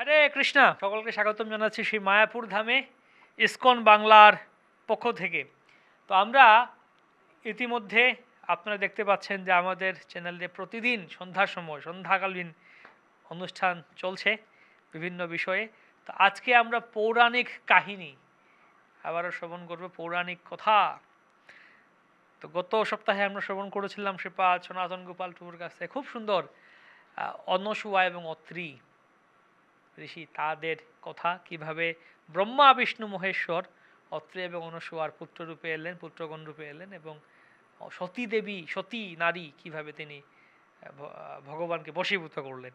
হরে কৃষ্ণা। সকলকে স্বাগতম জানাচ্ছি সেই মায়াপুর ধামে, ইসকন বাংলার পক্ষ থেকে। তো আমরা ইতিমধ্যে আপনারা দেখতে পাচ্ছেন যে আমাদের চ্যানেলে প্রতিদিন সন্ধ্যার সময়, সন্ধ্যাকালীন অনুষ্ঠান চলছে বিভিন্ন বিষয়ে। তো আজকে আমরা পৌরাণিক কাহিনী, আবারও শ্রবণ করব পৌরাণিক কথা। তো গত সপ্তাহে আমরা শ্রবণ করেছিলাম শ্রীপাদ সনাতন গোপাল টুকুর কাছ খুব সুন্দর অনসুয়া এবং অত্রি। ঋষি তাদের কথা কীভাবে ব্রহ্মা বিষ্ণু মহেশ্বর অত্রে এবং অনসুয়ার পুত্ররূপে এলেন পুত্রগণ রূপে এলেন এবং সতী দেবী সতী নারী কীভাবে তিনি ভগবানকে বশীভূত করলেন।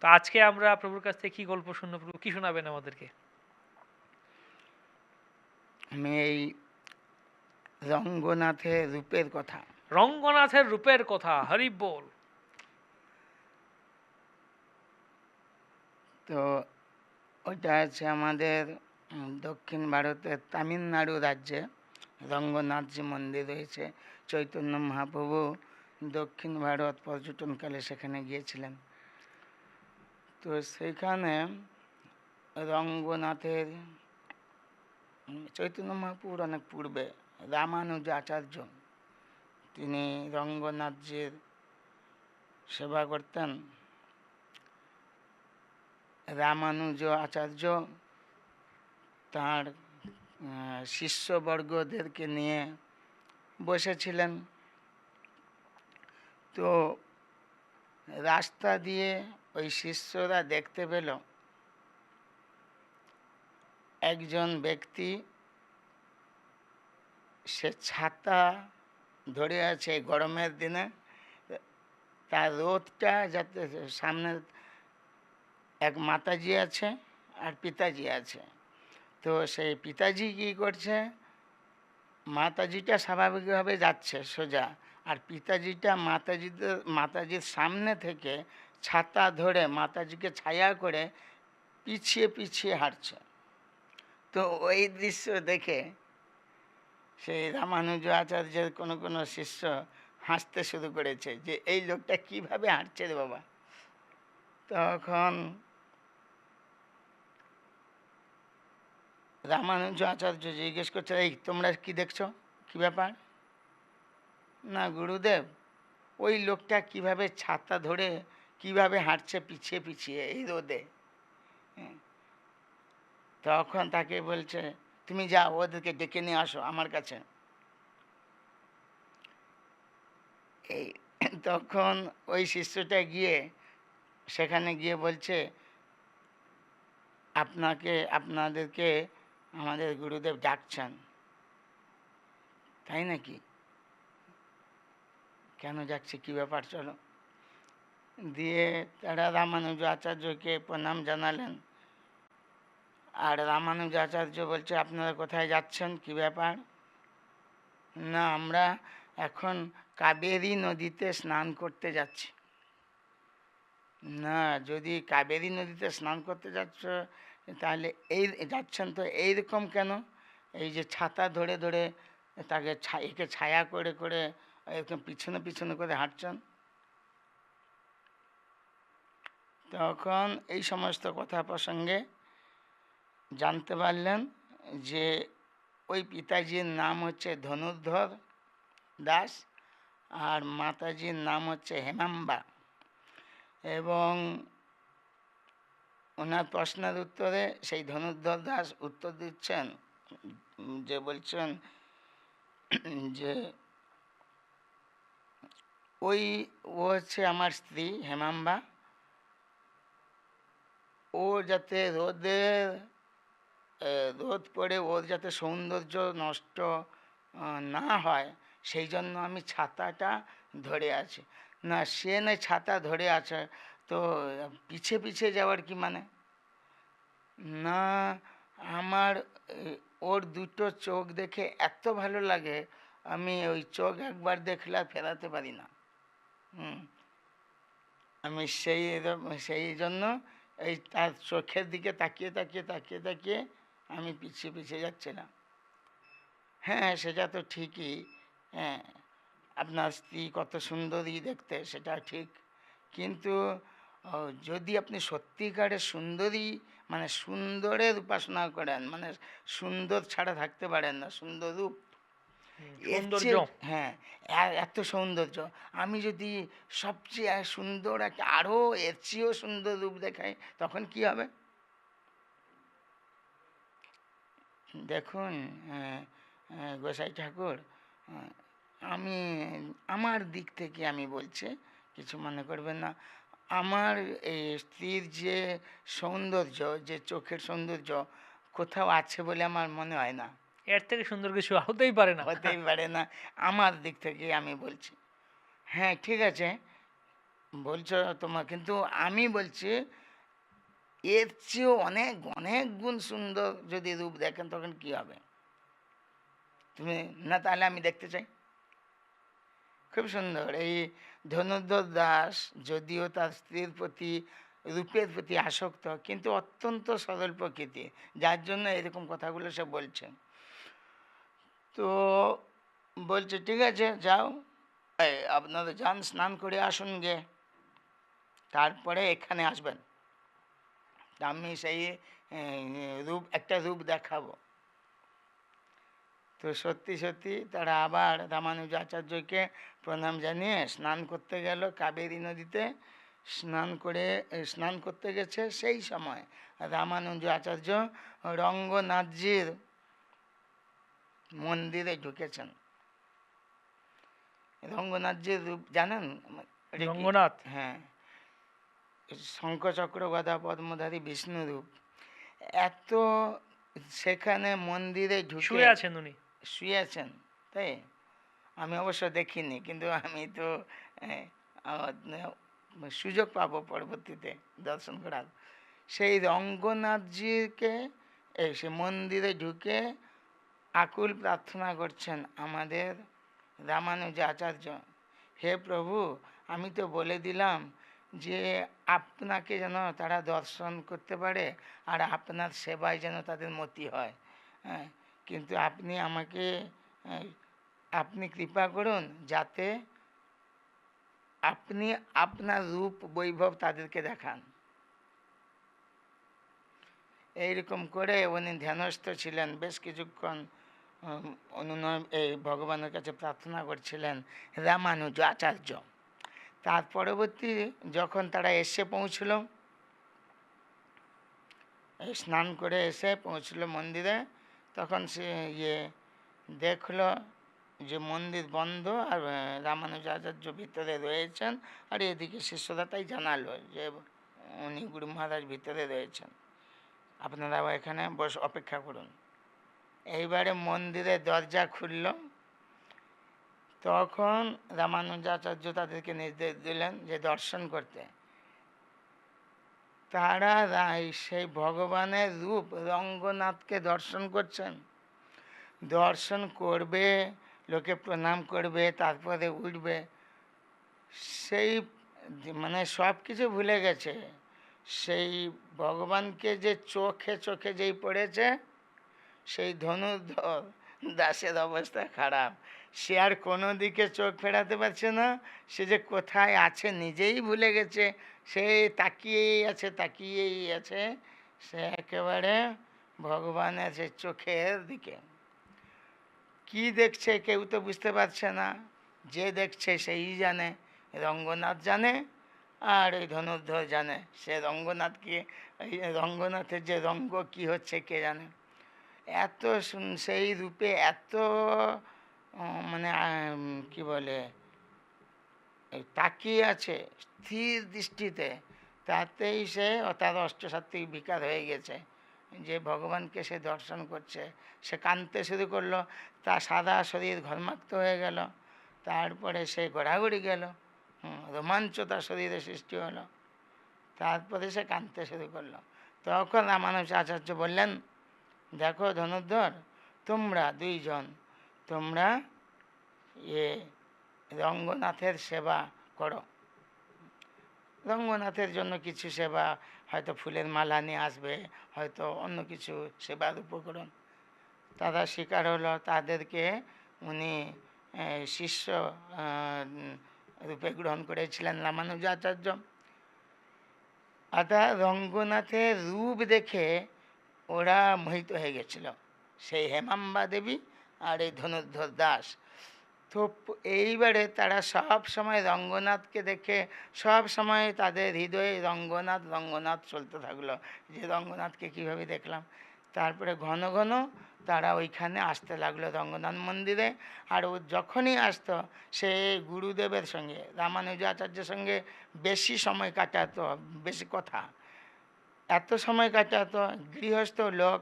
তো আজকে আমরা প্রভুর কাছ থেকে কি গল্প শুনব প্রভু? কি শোনাবেন আমাদেরকে? আমি এই রঙ্গনাথের রূপের কথা। রঙ্গনাথের রূপের কথা হরি বল। তো ওটা আছে আমাদের দক্ষিণ ভারতের তামিলনাড়ু রাজ্যে রঙ্গনাথ যে মন্দির রয়েছে, চৈতন্য মহাপ্রভু দক্ষিণ ভারত পর্যটনকালে সেখানে গিয়েছিলেন। তো সেখানে রঙ্গনাথের চৈতন্য মহাপ্রভুর অনেক পূর্বে রামানুজ আচার্য, তিনি রঙ্গনাথজির সেবা করতেন। রামানুজ আচার্য তার শিষ্যবর্গদেরকে নিয়ে বসেছিলেন। তো রাস্তা দিয়ে ওই শিষ্যরা দেখতে পেল। একজন ব্যক্তি, সে ছাতা ধরে আছে গরমের দিনে। তার রোদটা যাতে সামনে এক মাতাজি আছে আর পিতাজি আছে। তো সেই পিতাজি কী করছে? মাতাজিটা স্বাভাবিকভাবে যাচ্ছে সোজা আর পিতাজিটা মাতাজিদের, মাতাজির সামনে থেকে ছাতা ধরে মাতাজিকে ছায়া করে পিছিয়ে পিছিয়ে হাঁটছে। তো ওই দৃশ্য দেখে সেই রামানুজ আচার্যের কোনো কোনো শিষ্য হাসতে শুরু করেছে যে, এই লোকটা কীভাবে হাঁটছে রে বাবা? তখন রামানুজ আচার্য জিজ্ঞেস করছে, এই, তোমরা কি দেখছ? কি ব্যাপার? না, গুরুদেব, ওই লোকটা কীভাবে ছাতা ধরে, কীভাবে হাঁটছে পিছিয়ে পিছিয়ে, এই রোদে। হ্যাঁ। তখন তাকে বলছে, তুমি যাও, ওদেরকে ডেকে নিয়ে আসো আমার কাছে। এই, তখন ওই শিষ্যটা গিয়ে সেখানে গিয়ে বলছে, আপনাকে, আপনাদেরকে আমাদের গুরুদেব ডাকছেন। তাই নাকি? কেন যাচ্ছে কি ব্যাপার চলো। দিয়ে তারা রামানুজ আচার্যকে প্রণাম জানালেন। আর রামানুজ আচার্য বলছে, আপনারা কোথায় যাচ্ছেন? কি ব্যাপার? না, আমরা এখন কাবেরী নদীতে স্নান করতে যাচ্ছি। না, যদি কাবেরী নদীতে স্নান করতে যাচ্ছ তাহলে এই যাচ্ছেন তো এইরকম কেন? এই যে ছাতা ধরে ধরে তাকে একে ছায়া করে করে এরকম পিছনে পিছনে করে হাঁটছেন? তখন এই সমস্ত কথা প্রসঙ্গে জানতে পারলেন যে ওই পিতাজির নাম হচ্ছে ধনুর্ধর দাস আর মাতাজির নাম হচ্ছে হেমাম্বা। এবং ওনার প্রশ্নের উত্তরে সেই ধনুর্ধর দাস উত্তর দিচ্ছেন, যে বলছেন যে ওই, ও হচ্ছে আমার স্ত্রী হেমাম্বা। ও যাতে রোদের রোদ পড়ে, ওর যাতে সৌন্দর্য নষ্ট না হয়, সেই জন্য আমি ছাতাটা ধরে আছি। না, সে নয় ছাতা ধরে আছে তো পিছে পিছে যাওয়ার কি মানে? না, আমার ওর দুটো চোখ দেখে এত ভালো লাগে, আমি ওই চোখ একবার দেখলে ফেরাতে পারি না। হুম। আমি সেই সেই জন্য এই তার চোখের দিকে তাকিয়ে তাকিয়ে তাকিয়ে তাকিয়ে আমি পিছিয়ে পিছিয়ে যাচ্ছিলাম। হ্যাঁ সেটা তো ঠিকই হ্যাঁ। আপনার স্ত্রী কত সুন্দরী দেখতে, সেটা ঠিক। কিন্তু ও, যদি আপনি সত্যিকারের সুন্দরী মানে সুন্দরের উপাসনা করেন মানে সুন্দর ছাড়া থাকতে পারেন না সুন্দর রূপ হ্যাঁ এত সৌন্দর্য। আমি যদি সবচেয়ে সুন্দর একটা আরও এর চেয়েও সুন্দর রূপ দেখাই তখন কি হবে? দেখুন গোসাই ঠাকুর আমি আমার দিক থেকে আমি বলছি কিছু মনে করবেন না। আমার এই স্ত্রীর যে সৌন্দর্য যে চোখের সৌন্দর্য কোথাও আছে বলে আমার মনে হয় না। এর থেকে সুন্দর কিছু হতেই পারে না। হতেই পারে না। আমার দিক থেকে আমি বলছি হ্যাঁ ঠিক আছে বলছো তোমার কিন্তু আমি বলছি এর চেয়েও অনেক অনেক গুণ সুন্দর যদি রূপ দেখেন তখন কি হবে? তুমি না তাহলে আমি দেখতে চাই। খুব সুন্দর। এই ধনুর্ধর দাস যদিও তার স্ত্রীর প্রতি রূপের প্রতি আসক্ত কিন্তু অত্যন্ত সরল প্রকৃতি যার জন্য এরকম কথাগুলো সে বলছে। তো বলছে ঠিক আছে যাও। এই, আপনারা যান স্নান করে আসুন গে। তারপরে এখানে আসবেন। আমি সেই রূপ একটা রূপ দেখাবো। তো সত্যি সত্যি তারা আবার রামানুজ আচার্যকে প্রণাম জানিয়ে স্নান করতে গেল কাবেরী নদীতে। স্নান করে স্নান করতে গেছে সেই সময় রামানুজ আচার্য রঙ্গনাথজির মন্দিরে ঢুকেছেন। রঙ্গনাথজির রূপ জানেন? রঙ্গনাথ? হ্যাঁ। শঙ্খচক্র গদা পদ্মধারী বিষ্ণু রূপ। এত সেখানে মন্দিরে ঢুকে আছেন উনি। শুয়ে আছেন, তাই? আমি অবশ্য দেখিনি, কিন্তু আমি তো সুযোগ পাব পরবর্তীতে দর্শন করার। সেই রঙ্গনাথজিকে সে মন্দিরে ঢুকে আকুল প্রার্থনা করছেন আমাদের রামানুজ আচার্য, হে প্রভু, আমি তো বলে দিলাম যে আপনাকে যেন তারা দর্শন করতে পারে আর আপনার সেবায় যেন তাদের মতি হয়। হ্যাঁ কিন্তু আপনি আমাকে আপনি কৃপা করুন যাতে আপনি আপনার রূপ বৈভব তাদেরকে দেখান। এইরকম করে উনি ধ্যানস্থ ছিলেন, বেশ কিছুক্ষণ অনুনয় এই ভগবানের কাছে প্রার্থনা করছিলেন রামানুজ আচার্য। তার পরবর্তী যখন তারা এসে পৌঁছলো স্নান করে এসে পৌঁছলো মন্দিরে তখন সে ইয়ে দেখল যে মন্দির বন্ধ আর রামানুজাচার্য ভিতরে রয়েছেন আর এদিকে শিষ্যরা তাই জানালো যে উনি গুরু মহারাজ ভিতরে রয়েছেন। আপনারা এখানে বস, অপেক্ষা করুন। এইবারে মন্দিরের দরজা খুলল। তখন রামানুজাচার্য তাদেরকে নির্দেশ দিলেন যে দর্শন করতে। তারা রা- সেই ভগবানের রূপ রঙ্গনাথকে দর্শন করছেন। দর্শন করবে, লোকে প্রণাম করবে, তারপরে উঠবে। সেই মানে সব কিছু ভুলে গেছে। সেই ভগবানকে যে চোখে চোখে যেই পড়েছে, সেই ধনুর্ধর দাসের অবস্থা খারাপ। সে আর কোনো দিকে চোখ ফেরাতে পারছে না। সে যে কোথায় আছে নিজেই ভুলে গেছে। সে তাকিয়েই আছে তাকিয়েই আছে। সে একেবারে ভগবানের সে চোখের দিকে। কি দেখছে কেউ তো বুঝতে পারছে না। যে দেখছে সেই জানে, রঙ্গনাথ জানে আর ওই ধনুর্ধর জানে। সে রঙ্গনাথকে রঙ্গনাথের যে রঙ্গ কি হচ্ছে কে জানে। এত সেই রূপে এত মানে কি বলে তাকিয়ে আছে স্থির দৃষ্টিতে। তাতেই সে তার অষ্টসাত্ত্বিক বিকার হয়ে গেছে। যে ভগবানকে সে দর্শন করছে, সে কাঁদতে শুরু করল, তার সাদা শরীর ঘর্মাক্ত হয়ে গেল, তারপরে সে ঘোরাঘুরি গেল রোমাঞ্চ তার শরীরে সৃষ্টি হলো, তারপরে সে কাঁদতে শুরু করল। তখন রামানুজ আচার্য বললেন দেখো ধনুর্ধর, তোমরা দুইজন, তোমরা এ রঙ্গনাথের সেবা করো। রঙ্গনাথের জন্য কিছু সেবা, হয়তো ফুলের মালা নিয়ে আসবে, হয়তো অন্য কিছু সেবার উপকরণ। তারা শিকার হলো, তাদেরকে উনি শিষ্য রূপে গ্রহণ করেছিলেন রামানুজাচার্য। অর্থাৎ রঙ্গনাথের রূপ দেখে ওরা মোহিত হয়ে গেছিল। সেই হেমাম্বা দেবী আর এই ধনুর্ধর দাস। তো এইবারে তারা সব সময় রঙ্গনাথকে দেখে, সব সময় তাদের হৃদয়ে রঙ্গনাথ রঙ্গনাথ চলতে থাকল। যে রঙ্গনাথকে কীভাবে দেখলাম? তারপরে ঘন ঘন তারা ওইখানে আসতে লাগল রঙ্গনাথ মন্দিরে। আর ও যখনই আসতো, সে গুরুদেবের সঙ্গে, রামানুজাচার্যের সঙ্গে বেশি সময় কাটাতো, বেশি কথা। এত সময় কাটাতো গৃহস্থ লোক,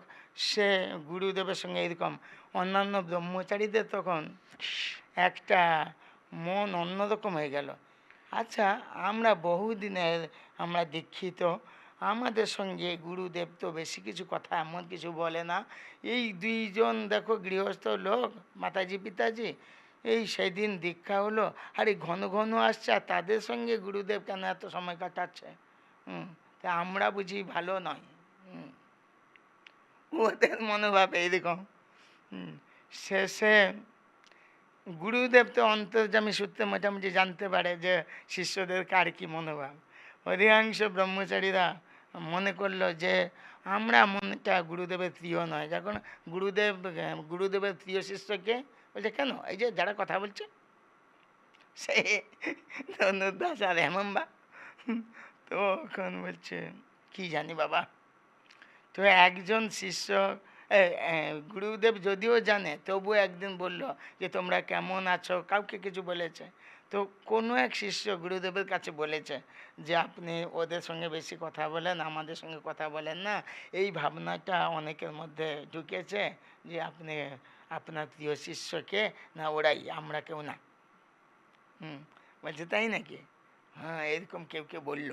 সে গুরুদেবের সঙ্গে এরকম অন্যান্য ব্রহ্মচারীদের তখন একটা মন অন্যরকম হয়ে গেল। আচ্ছা আমরা বহুদিনের আমরা দীক্ষিত, আমাদের সঙ্গে গুরুদেব তো বেশি কিছু কথা এমন কিছু বলে না। এই দুইজন দেখো গৃহস্থ লোক, মাতাজি, পিতাজি, এই সেদিন দীক্ষা হলো, আর ঘন ঘন আসছে তাদের সঙ্গে গুরুদেব কেন এত সময় কাটাচ্ছে? হুম। তা আমরা বুঝি ভালো নয়। ওদের মনোভাব এইরকম। শেষে গুরুদেব তো অন্তর্জামী সূত্রে মোটামুটি জানতে পারে যে শিষ্যদের কার কী মনোভাব। অধিকাংশ ব্রহ্মচারীরা মনে করল যে আমরা মনটা গুরুদেবের প্রিয় নয়। যখন গুরুদেব, গুরুদেবের প্রিয় শিষ্যকে বলছে, কেন? এই যে যারা কথা বলছে? সে ধনুর্দাস আর হেমম্বা। তো এখন বলছে, কি জানি বাবা। তো একজন শিষ্য গুরুদেব যদিও জানে তবু একদিন বলল যে, তোমরা কেমন আছো? কাউকে কিছু বলেছে। তো কোনো এক শিষ্য গুরুদেবের কাছে বলেছে যে, আপনি ওদের সঙ্গে বেশি কথা বলেন, আমাদের সঙ্গে কথা বলেন না। এই ভাবনাটা অনেকের মধ্যে ঢুকেছে যে, আপনি, আপনার প্রিয় শিষ্যকে না, ওরাই, আমরা কেউ না। হুম, বলছে, তাই নাকি? হ্যাঁ এরকম কেউ কেউ বলল।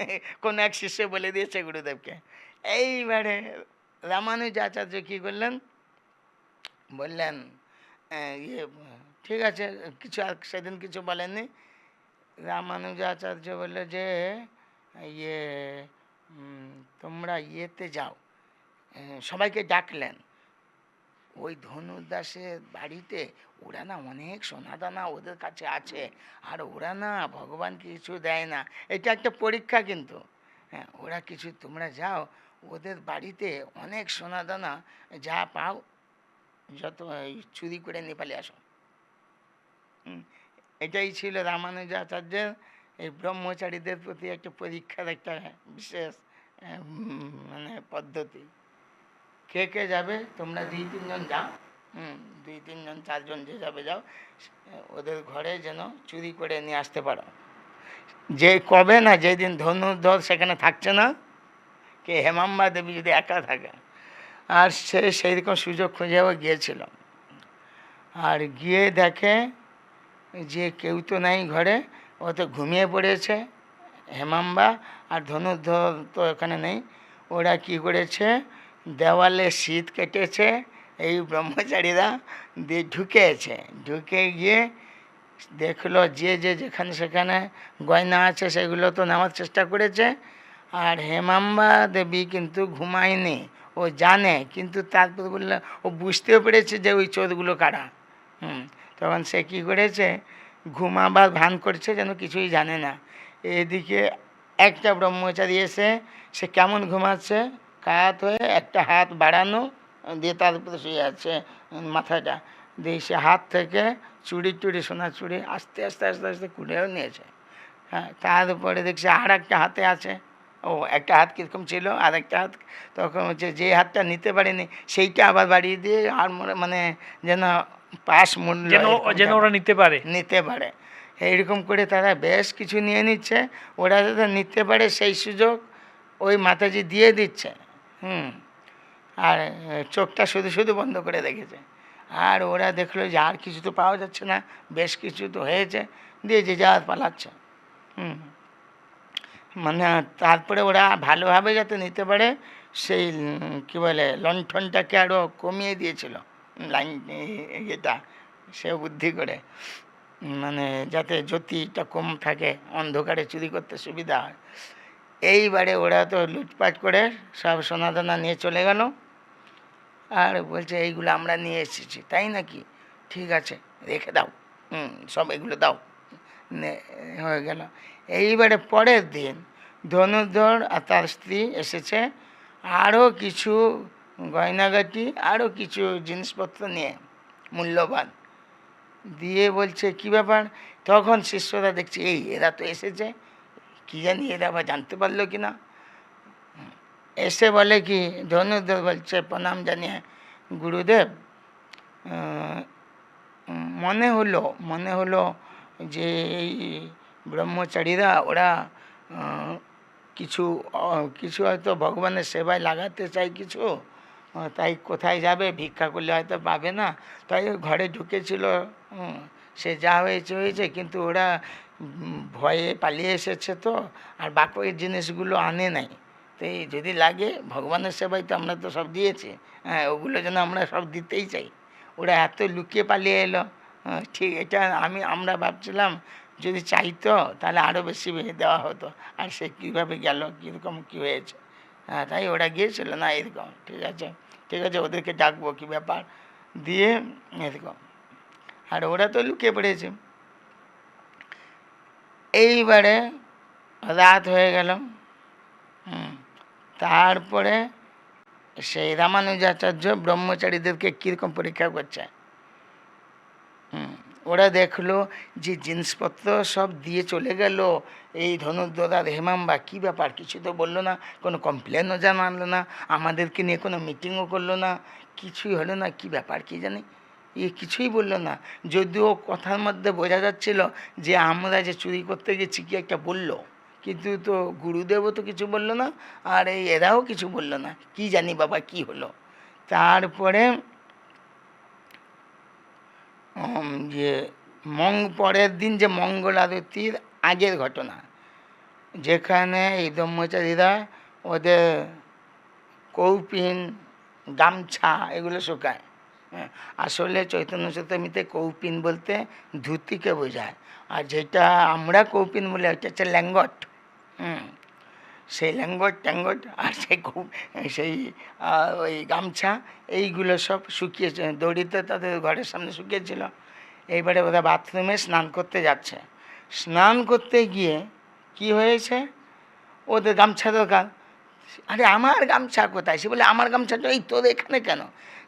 কোনো এক শিষ্য বলে দিয়েছে গুরুদেবকে। এইবারে রামানুজাচার্য কী করলেন? বললেন ইয়ে ঠিক আছে, কিছু আর সেদিন কিছু বলেননি। রামানুজাচার্য বলল যে ইয়ে তোমরা ইয়েতে যাও। সবাইকে ডাকলেন। ওই ধনুদাসের বাড়িতে ওরা না অনেক সোনাদানা ওদের কাছে আছে। আর ওরা না ভগবান কিছু দেয় না। এটা একটা পরীক্ষা কিন্তু। হ্যাঁ ওরা কিছু, তোমরা যাও, ওদের বাড়িতে অনেক সোনাদানা যা পাও, যত চুরি করে নেপালে আসো। এটাই ছিল রামানুজাচার্যের এই ব্রহ্মচারীদের প্রতি একটা পরীক্ষার একটা বিশেষ মানে পদ্ধতি। কে কে যাবে? তোমরা দুই তিনজন যাও। হুম। দুই তিনজন চারজন যে যাবে যাও। ওদের ঘরে যেন চুরি করে নিয়ে আসতে পারো। যে কবে না যেদিন ধনুর্ধর সেখানে থাকছে না কে হেমাম্বা দেবী যদি একা থাকে। আর সে সেই রকম সুযোগ খুঁজেও গিয়েছিল। আর গিয়ে দেখে যে কেউ তো নাই ঘরে ও তো ঘুমিয়ে পড়েছে। হেমাম্বা আর ধনুর্ধর তো এখানে নেই। ওরা কি করেছে? দেওয়ালে শীত কেটেছে, এই ব্রহ্মচারীরা দিয়ে ঢুকেছে। ঢুকে গিয়ে দেখল যে যে যেখানে সেখানে গয়না আছে সেগুলো তো নেওয়ার চেষ্টা করেছে। আর হেমাম্বা দেবী কিন্তু ঘুমায়নি, ও জানে, কিন্তু তারপর বলল, ও বুঝতেও পেরেছে যে ওই চোরগুলো কারা। হুম, তখন সে কী করেছে ঘুমাবার ভান করছে যেন কিছুই জানে না। এদিকে একটা ব্রহ্মচারী এসে, সে কেমন ঘুমাচ্ছে? কাত হয়ে একটা হাত বাড়ানো দিয়ে তার উপরে শুয়ে আছে মাথাটা। দিয়ে সে হাত থেকে চুড়ি টুড়ি সোনার চুড়ি আস্তে আস্তে আস্তে আস্তে কুড়েও নিয়েছে। হ্যাঁ তার উপরে দেখছি আর একটা হাতে আছে। ও একটা হাত কীরকম ছিল আর একটা হাত তখন হচ্ছে যে হাতটা নিতে পারেনি সেইটা আবার বাড়িয়ে দিয়ে আর মানে যেন পাশ মূল্য যেন যেন ওরা নিতে পারে। নিতে পারে। এইরকম করে তারা বেশ কিছু নিয়ে নিচ্ছে। ওরা যাতে নিতে পারে সেই সুযোগ ওই মাতাজি দিয়ে দিচ্ছে। হুম। আর চোখটা শুধু শুধু বন্ধ করে রেখেছে আর ওরা দেখল যে আর কিছু তো পাওয়া যাচ্ছে না, বেশ কিছু তো হয়েছে, দিয়ে যে যা পালাচ্ছে। হুম। মানে তারপরে ওরা ভালোভাবে যাতে নিতে পারে, সেই কী বলে, লণ্ঠনটাকে আরও কমিয়ে দিয়েছিল, লাইন এটা সে বুদ্ধি করে। মানে যাতে জ্যোতিটা কম থাকে, অন্ধকারে চুরি করতে সুবিধা হয়। এইবারে ওরা তো লুটপাট করে সব সোনাদানা নিয়ে চলে গেল। আর বলছে, এইগুলো আমরা নিয়ে এসেছি, তাই নাকি? ঠিক আছে, রেখে দাও। হুম, সব এগুলো দাও। হয়ে গেল। এইবারে পরের দিন ধনুর্ধর আর তার স্ত্রী এসেছে। আরও কিছু গয়নাগাটি, আরও কিছু জিনিসপত্র নিয়ে মূল্যবান। দিয়ে বলছে, কি ব্যাপার? তখন শিষ্যরা দেখছে, এই, এরা তো এসেছে। কি জানি এরা আবার জানতে পারল কি না এসে বলে কি ধনুর্ধর বলছে প্রণাম জানিয়ে গুরুদেব মনে হলো মনে হলো যে এই ব্রহ্মচারীরা ওরা কিছু কিছু হয়তো ভগবানের সেবায় লাগাতে চায় কিছু তাই কোথায় যাবে ভিক্ষা করলে হয়তো পাবে না তাই ঘরে ঢুকেছিল সে যা হয়েছে হয়েছে কিন্তু ওরা ভয়ে পালিয়ে এসেছে তো আর বাকি জিনিসগুলো আনে নাই। তো এই যদি লাগে ভগবানের সেবায় তো আমরা তো সব দিয়েছি। হ্যাঁ ওগুলো যেন আমরা সব দিতেই চাই। ওরা এত লুকিয়ে পালিয়ে এলো। হ্যাঁ, ঠিক এটা আমি আমরা ভাবছিলাম যদি চাইতো তাহলে আরও বেশি দেওয়া হতো। আর সে কীভাবে গেল কীরকম কী হয়েছে? হ্যাঁ তাই ওরা গিয়েছিল না এরকম ঠিক আছে। ঠিক আছে ওদেরকে ডাকবো কী ব্যাপার? দিয়ে এরকম। আর ওরা তো লুকিয়ে পড়েছে। এইবারে রাত হয়ে গেল হুম, তারপরে সেই রামানুজাচার্য ব্রহ্মচারীদেরকে কীরকম পরীক্ষা করছে? ওরা দেখল যে জিনিসপত্র সব দিয়ে চলে গেল। এই ধনুর্ধর আর হেমাম্বা কী ব্যাপার? কিছু তো বলল না কোনো কমপ্লেনও জানালো না আমাদেরকে নিয়ে কোনো মিটিংও করল না কিছুই হলো না কি ব্যাপার কি জানি? এ কিছুই বলল না। যদিও কথার মধ্যে বোঝা যাচ্ছিল যে আমরা যে চুরি করতে গেছি কি একটা বলল। কিন্তু তো গুরুদেবও তো কিছু বলল না, আর এই এরাও কিছু বলল না। কি জানি বাবা কি হলো। তারপরে যে মং, পরের দিন যে মঙ্গল আরতির আগের ঘটনা, যেখানে এই ব্রহ্মচারীরা ওদের কৌপিন, গামছা এগুলো শুকায়। আসলে চৈতন্য চৈতমিতে কৌপিন বলতে ধুতিকে বোঝায়। আর যেটা আমরা কৌপিন বলে ওটা হচ্ছে ল্যাঙ্গট হুম, সেই ল্যাঙ্গট ট্যাঙ্গট আর সেই কৌ, সেই ওই গামছা, এইগুলো সব শুকিয়েছে দড়িতে তাদের ঘরের সামনে শুকিয়েছিল। এইবারে ওরা বাথরুমে স্নান করতে যাচ্ছে। স্নান করতে গিয়ে কি হয়েছে? ওদের গামছা দরকার। আরে আমার গামছা কোথায়? সে বলে, আমার গামছাটা এই তোর এখানে কেন?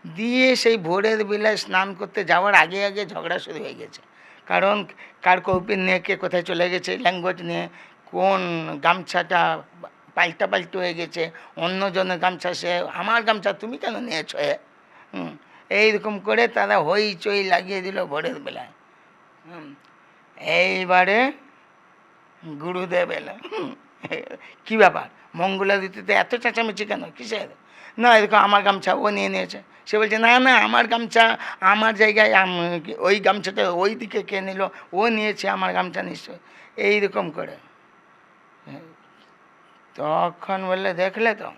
দিয়ে সেই ভোরের বেলায় স্নান করতে যাওয়ার আগে আগে ঝগড়া শুরু হয়ে গেছে। কারণ কার কৌপিন নিয়ে কে কোথায় চলে গেছে ল্যাঙ্গুয়েজ নিয়ে, কোন গামছাটা পাল্টা পাল্টি হয়ে গেছে, অন্যজনের গামছা সে, আমার গামছা তুমি কেন নিয়েছো হুম, এইরকম করে তারা হইচই লাগিয়ে দিল ভোরের বেলায়। এইবারে গুরুদেব এলেন কী ব্যাপার? মঙ্গলা দিতে এত চেঁচামেচি কেন? কিসের? না এরকম আমার গামছা, ও নিয়ে নিয়েছে। সে বলছে, না না, আমার গামছা, আমার জায়গায় ওই গামছাটা ওই দিকে কে নিল? ও নিয়েছে আমার গামছা নিশ্চয়। এইরকম করে। তখন বললে, দেখলে তো?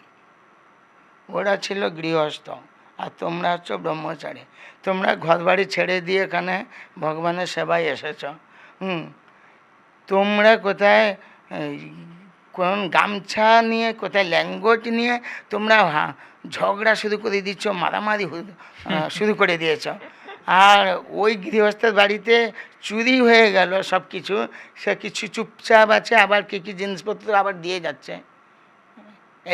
ওরা ছিল গৃহস্থ, আর তোমরা হচ্ছ ব্রহ্মচারী। তোমরা ঘর বাড়ি ছেড়ে দিয়ে এখানে ভগবানের সেবায় এসেছ। হুম, তোমরা কোথায় কোন গামছা নিয়ে, কোথায় ল্যাঙ্গুয়েজ নিয়ে তোমরা ঝগড়া শুরু করে দিচ্ছ, মারামারি শুরু করে দিয়েছ। আর ওই গৃহস্থের বাড়িতে চুরি হয়ে গেল সব কিছু সে কিছু চুপচাপ আছে, আবার কী কী জিনিসপত্র আবার দিয়ে যাচ্ছে।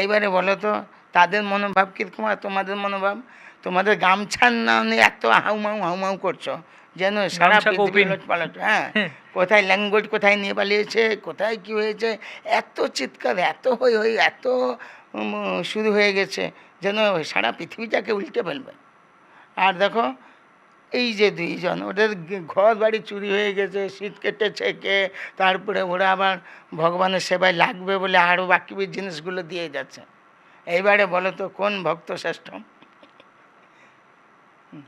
এইবারে বলো তো, তাদের মনোভাব কীরকম আর তোমাদের মনোভাব? তোমাদের গামছার নামে এত হাউমাউ হাউমাউ করছ। যেন সারা। পালট হ্যাঁ কোথায় ল্যাঙ্গুয়েজ কোথায় নিয়ে পালিয়েছে কোথায় কি হয়েছে এত চিৎকার এত হই হই এত শুরু হয়ে গেছে যেন সারা পৃথিবীটাকে উল্টে ফেলবে। আর দেখো এই যে দুইজন ওদের ঘর বাড়ি চুরি হয়ে গেছে শীত কেটেছে কে তারপরে ওরা আবার ভগবানের সেবায় লাগবে বলে আরও বাকি জিনিসগুলো দিয়ে যাচ্ছে। এইবারে বলো তো কোন ভক্ত শ্রেষ্ঠ?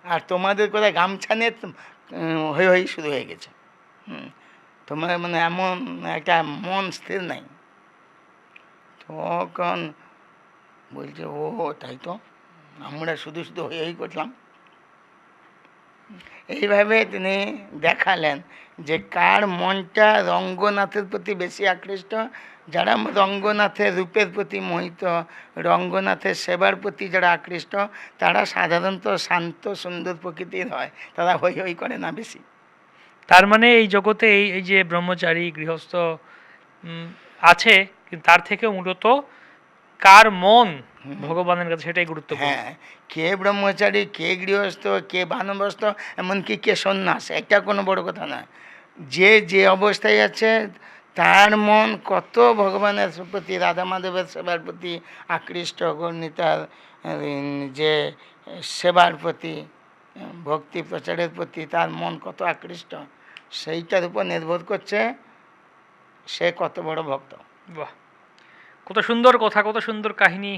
আর তোমাদের কোথায় গামছা নিয়ে হয়ে হয়ে শুরু হয়ে গেছে। হুম, তোমার মানে এমন একটা মন স্থির নাই। তখন বলছে, ও, তাই তো। আমরা শুধু শুধু হই হই করলাম। এইভাবে তিনি দেখালেন যে কার মনটা রঙ্গনাথের প্রতি বেশি আকৃষ্ট, যারা রঙ্গনাথের রূপের প্রতি মোহিত, রঙ্গনাথের সেবার প্রতি যারা আকৃষ্ট, তারা সাধারণত শান্ত, সুন্দর প্রকৃতির হয়। তারা হই হই করে না বেশি। তার মানে এই জগতে এই যে ব্রহ্মচারী গৃহস্থ আছে তার থেকে মূলত কার মন ভগবানের কাছে সেটাই গুরুত্বপূর্ণ। হ্যাঁ কে ব্রহ্মচারী কে গৃহস্থ কে বানবস্থ এমনকি কে সন্ন্যাস এটা কোনো বড় কথা না যে যে অবস্থায় আছে তার মন কত ভগবানের প্রতি রাধা মাধবের সেবার প্রতি আকৃষ্ট গণিতার যে সেবার প্রতি ভক্তি প্রচারের প্রতি তার মন কত আকৃষ্ট সেইটার উপর নির্ভর করছে সে কত বড় ভক্ত। বাহ। কত সুন্দর কথা, কত সুন্দর কাহিনী,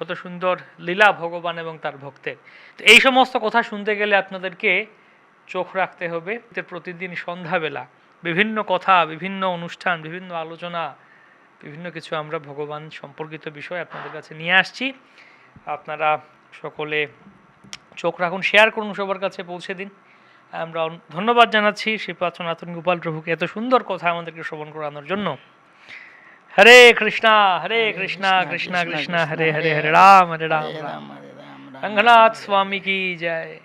কত সুন্দর লীলা ভগবান এবং তার ভক্তের। তো এই সমস্ত কথা শুনতে গেলে আপনাদেরকে চোখ রাখতে হবে। প্রতিদিন সন্ধ্যাবেলা বিভিন্ন কথা, বিভিন্ন অনুষ্ঠান, বিভিন্ন আলোচনা, বিভিন্ন কিছু আমরা ভগবান সম্পর্কিত বিষয় আপনাদের কাছে নিয়ে আসছি। আপনারা সকলে চোখ রাখুন শেয়ার করুন সবার কাছে, পৌঁছে দিন। আমরা ধন্যবাদ জানাচ্ছি শ্রীপাদ গোপাল প্রভুকে এত সুন্দর কথা আমাদেরকে শ্রবণ করানোর জন্য। हरे कृष्णा हरे कृष्णा कृष्णा कृष्णा हरे हरे हरे राम हरे राम राम रंगनाथ स्वामी की जय।